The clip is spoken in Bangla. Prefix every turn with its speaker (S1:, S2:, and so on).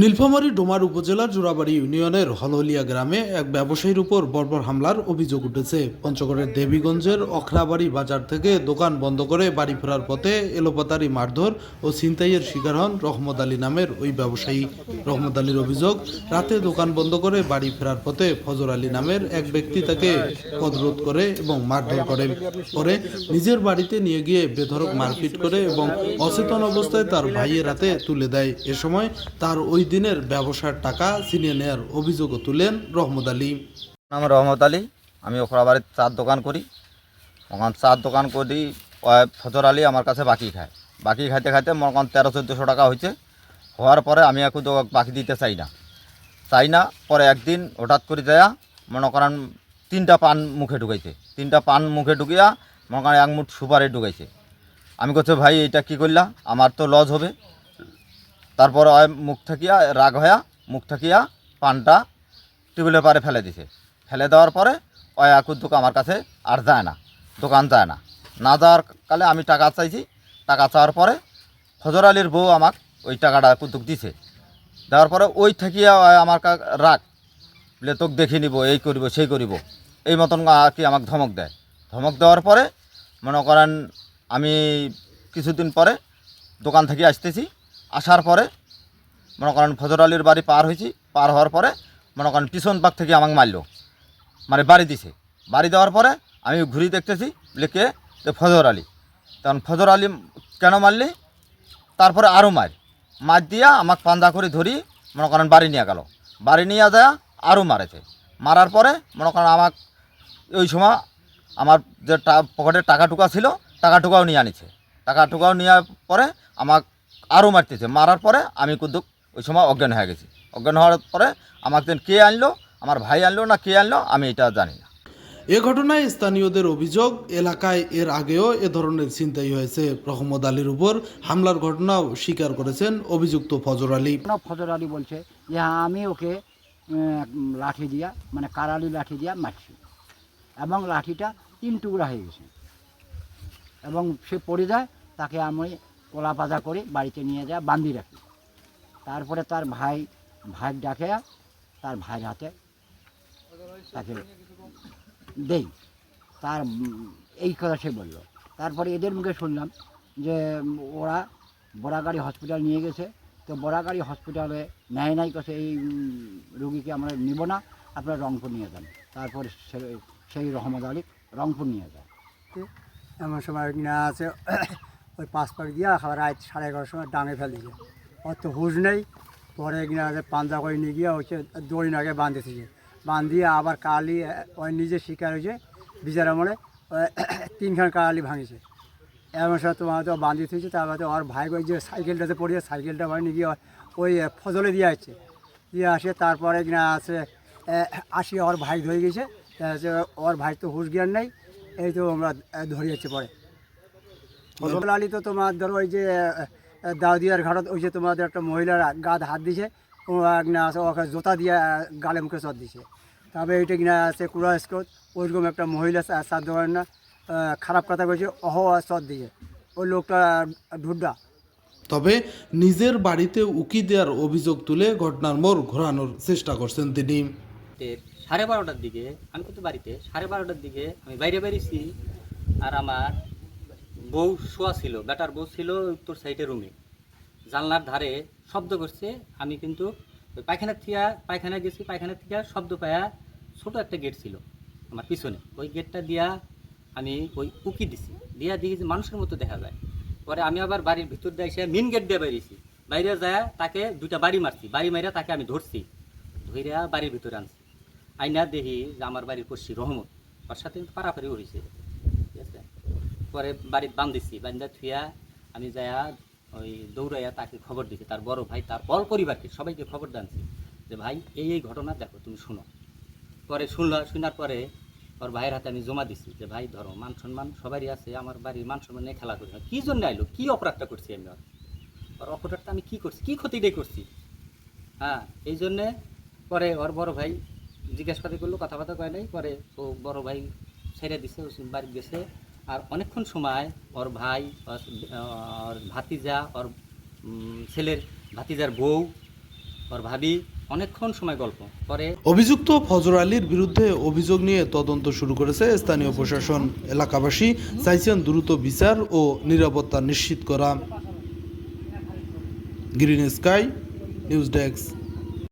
S1: নীলফামারী ডোমার উপজেলার জোড়াবাড়ি ইউনিয়নের হলহলিয়া গ্রামে এক ব্যবসায়ীর উপর বর্বর হামলার অভিযোগ উঠেছে। পঞ্চগড়ের দেবীগঞ্জের অখরাবাড়ি বাজার থেকে দোকান বন্ধ করে বাড়ি ফেরার পথে এলোপাতারি মারধর ও ছিনতাইয়ের শিকার হন রহমত আলী নামের ওই ব্যবসায়ী। রহমত আলীর অভিযোগ, রাতে দোকান বন্ধ করে বাড়ি ফেরার পথে ফজর আলী নামের এক ব্যক্তি তাকে পদরোধ করে এবং মারধর করে। পরে নিজের বাড়িতে নিয়ে গিয়ে বেধড়ক মারপিট করে এবং অচেতন অবস্থায় তার ভাইয়ের হাতে তুলে দেয়। এ সময় তার ওই দিনের ব্যবসার টাকা ছিনিয়ে নেয়ার অভিযোগও তুলেন রহমত আলী।
S2: নাম রহমত আলী। আমি ওখরাবাড়ির চার দোকান করি। ওখান চার দোকান করি ফজর আলী আমার কাছে বাকি খায়। বাকি খাইতে খাইতে মনে তেরো, চোদ্দোশো টাকা হয়েছে। হওয়ার পরে আমি এখন তো বাকি দিতে চাই না। চাই না, পরে একদিন হঠাৎ করে দেয়া মনে করেন তিনটা পান মুখে ঢুকাইছে। তিনটা পান মুখে ঢুকিয়া মনে করেন এক মুঠ সুপারি ঢুকাইছে। আমি করছি ভাই এটা কি করলা আমার তো লজ হবে। তারপর মুখ থাকিয়া রাগ হইয়া, মুখ থাকিয়া পানটা টেবিলের পারে ফেলে দিছে। ফেলে দেওয়ার পরে ওই আকুর আমার কাছে আর যায় না, দোকান যায় না। না যাওয়ার কালে আমি টাকা চাইছি, টাকা চাওয়ার পরে ফজর আলীর বউ আমাক ওই টাকাটা কুতুক দিছে। দেওয়ার পরে ওই থাকিয়া আমার রাগ, বলে তোকে দেখে নিব, এই করিব, সেই করিব। এই মতন কি আমাকে ধমক দেয়। ধমক দেওয়ার পরে মনে করেন আমি কিছুদিন পরে দোকান থেকে আসতেছি আসার পরে, মনে করেন ফজর আলীর বাড়ি পার হয়েছি, পার হওয়ার পরে, মনে করেন পিছন পাক থেকে আমাকে মারলো। মানে বাড়ি দিছে। বাড়ি দেওয়ার পরে আমি ঘুরি দেখতেছি কে তো ফজর আলী। তখন ফজর আলী কেন মারলি? তারপরে আরও মার। মার দিয়া আমাকে পান্দা করে ধরি, মনে করেন বাড়ি নিয়ে গেল। বাড়ি নিয়ে যায় আরও মারেছে। মারার পরে, মনে করেন আমাক ওই সময় আমার যে টা- পকেটের টাকা টুকা ছিল টাকা টুকাও নিয়ে আনিছে। টাকা টুকাও নেওয়ার পরে আমাক আরও মারতেছে। মারার পরে আমি কিন্তু ওই সময় অজ্ঞান হয়ে গেছি। অজ্ঞান হওয়ার পরে আমাকে দেন কে আনলো আমার ভাই আনলো না কে আনলো আমি এটা জানি না।
S1: এ ঘটনায় স্থানীয়দের অভিযোগ এলাকায় এর আগেও এ ধরনের ছিনতাই হয়েছে। রহমত আলীর উপর হামলার ঘটনাও স্বীকার করেছেন অভিযুক্ত ফজর আলী।
S3: না ফজর আলী বলছে যে হ্যাঁ আমি ওকে লাঠি দিয়া মানে কারালি লাঠি দিয়া মারছি এবং লাঠিটা তিন টুকরা হয়ে গেছে এবং সে পড়ে যায় তাকে আমি কলা পাজা করে বাড়িতে নিয়ে যায় বান্ধি রাখি। তারপরে তার ভাই ভাই ডাকে, তার ভাইয়ের হাতে তাকে দেই। তার এই কথা সে বলল। তারপরে এদের মুখে শুনলাম যে, ওরা বড়াগাড়ি হসপিটাল নিয়ে গেছে। তো বড়াগাড়ি হসপিটালে নেয় নাই কাছে এই রুগীকে আমরা নিব না, আপনারা রংপুর নিয়ে যান। তারপর সেই রহমত আলী রংপুর নিয়ে যায়।
S4: এমন সময় কিনা আছে ওই পাঁচ পাক দিয়া আবার রাত সাড়ে এগারোটার সময় ডাঙে ফেলে দিয়েছে অত হুশ নেই, পরে কিনা পাঞ্জা করে নিয়ে গিয়ে হচ্ছে দড়ি নাগে বাঁধেছে বান্ধিয়ে আবার কালি, ওই নিজে শিকার হয়েছে, বিচার আমলে তিনখান কালি ভাঙিছে। এমন সময় তোমার তো বান্ধি থুয়েছে তারপরে ওর ভাই যে সাইকেলটাতে পড়িয়ে সাইকেলটা নিয়ে গিয়ে ওই ফজলে দিয়ে আসছে দিয়ে আসে, তারপরে কিনা আছে আসি ওর ভাই ধরে গেছে। ওর ভাই তো হুশ জ্ঞান নেই, এই তো আমরা ধরিয়েছে পরে। ফজল আলী তো তোমার ধরো ওই যে দাউদিয়ার ঘাটত ওই যে তোমাদের একটা মহিলার গাদ হাত দিছে ও না ওকে জোতা দিয়ে গালে মুখে চট দিছে। তবে এইটা কিনা আছে কুড়া স্কোত ওইরকম একটা মহিলা সাত ধরেন না খারাপ কথা কইছে অহ চট দিছে। ওই লোকটা ঢুড্ডা।
S1: তবে নিজের বাড়িতে উকি দেওয়ার অভিযোগ তুলে ঘটনার মোড় ঘোরানোর চেষ্টা করছেন তিনি।
S5: সাড়ে বারোটার দিকে আমি কিন্তু বাড়িতে সাড়ে বারোটার দিকে আমি বাইরে বেরিয়েছি আর আমার বউ শোয়া ছিল, বেটার বউ ছিল উত্তর সাইডে রুমে জানলার ধারে শব্দ করছে, আমি কিন্তু পায়খানার থেকে পায়খানা গেছি, পায়খানার থিয়া শব্দ পায়া ছোট একটা গেট ছিল আমার পিছনে। ওই গেটটা দিয়া আমি ওই উকি দিছি, দিয়া দিয়েছি মানুষের মতো দেখা যায়। পরে আমি আবার বাড়ির ভিতর দিয়ে এসে মেন গেট দিয়ে বেরিয়েছি। বাইরে যায় তাকে দুইটা বাড়ি মারছি, বাড়ি মারিয়া তাকে আমি ধরছি, ধইরা বাড়ির ভিতরে আনছি। আইনা দেখি যে আমার বাড়ির পড়ছি রহমত ওর সাথে পারাপারি হয়েছে পরে বাড়ি বান্ধিছি বান্ধা থুয়া আমি যায়া ওই দৌড়াইয়া তাকে খবর দিছি, তার বড় ভাই, তার বল পরিবারকে সবাইকে খবর দানছি যে, ভাই, এই এই ঘটনা দেখো, তুমি শুনো। পরে শুনলা, শোনার পরে ওর ভাইয়ের হাতে আমি জমা দিছি যে, ভাই, ধরো, মান সম্মান সবারই আছে, আমার বাড়ির মান সম্মান নিয়ে খেলা করি না। কী জন্য আইলো? কী অপরাধটা করছি আমি ওর ওর অপরাধটা আমি কী করছি? কী ক্ষতিটাই করছি? হ্যাঁ এই জন্যে পরে ওর বড় ভাই জিজ্ঞেস করে করল, কথাবার্তা কয় নাই। পরে ও বড় ভাই ছেড়ে দিছে বাড়ি গেছে। আর অনেকক্ষণ সময় ওর ভাই, ওর ভাতিজা, ওর ছেলের ভাতিজার বউ, ওর ভাবি, অনেকক্ষণ সময় গল্প পরে
S1: অভিযুক্ত ফজর আলীর বিরুদ্ধে অভিযোগ নিয়ে তদন্ত শুরু করেছে স্থানীয় প্রশাসন এলাকাবাসী। চাইছেন দ্রুত বিচার ও নিরাপত্তা নিশ্চিত করা। Green Sky, News Desk.